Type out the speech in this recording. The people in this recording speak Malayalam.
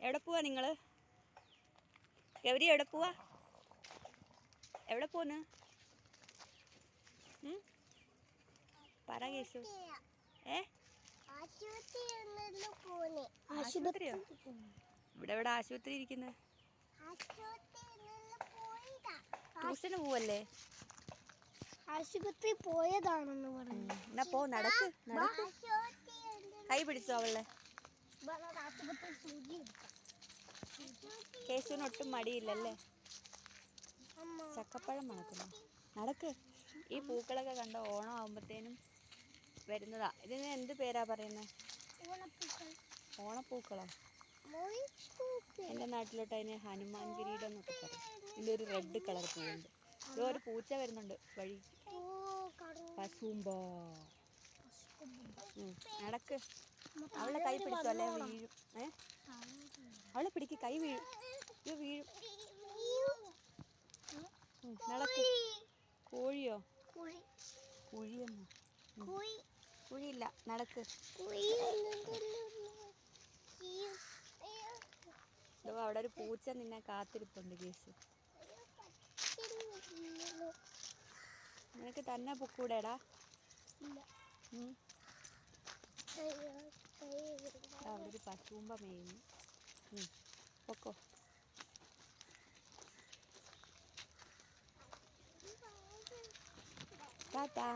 എവിടെ പോവാ നിങ്ങൾ ഗൗരി എവിടെ പോവാ? എവിടെ പോന്ന്? പറ കേശു. ഏ? ആശുപത്രിയോ? ഇവിടെ ഇവിടെ ആശുപത്രി ഇരിക്കുന്നത് ട്യൂഷന് പോവല്ലേ? ആശുപത്രി പോയതാണെന്ന് പറഞ്ഞു. എന്നാ പോ നടക്ക് കൈ പിടിച്ചോ എടുക്കാം കേശുവിന് ഒട്ടും മടിയില്ലല്ലേ? ചക്കപ്പഴം മണക്കുന്നു. നടക്ക്. ഈ പൂക്കളൊക്കെ കണ്ട ഓണം ആകുമ്പത്തേനും വരുന്നതാ. ഇതിന് എന്ത് പേരാ പറയുന്നത് ഓണപ്പൂക്കളോ? എന്റെ നാട്ടിലോട്ട് അതിന് ഹനുമാൻ കിരീടം എന്നൊക്കെ പറയും. ഇതിന്റെ ഒരു റെഡ് കളർ പൂവുണ്ട്. ഇതോ ഒരു പൂച്ച വരുന്നുണ്ട് വഴി. പശുമ്പോ. നടക്ക്. അവളെ കൈ പിടിച്ചോ അല്ലേ? വീഴും. ഏ? അവളെ പിടിക്ക് കൈ വീഴും. ഇത് വീഴും. നടക്ക്. കോഴിയോ? കുഴി കുഴിയെന്നോ? കുഴി കുഴിയില്ല നടക്ക്. അവിടെ ഒരു പൂച്ച നിന്നെ കാത്തിരിപ്പുണ്ട് കേസ് നിനക്ക് തന്നെ പൊക്കൂടെടാ. ഉം. ഒരു പശുമ്പ മേയുന്നു ഉം. പൊക്കോ ടാറ്റാ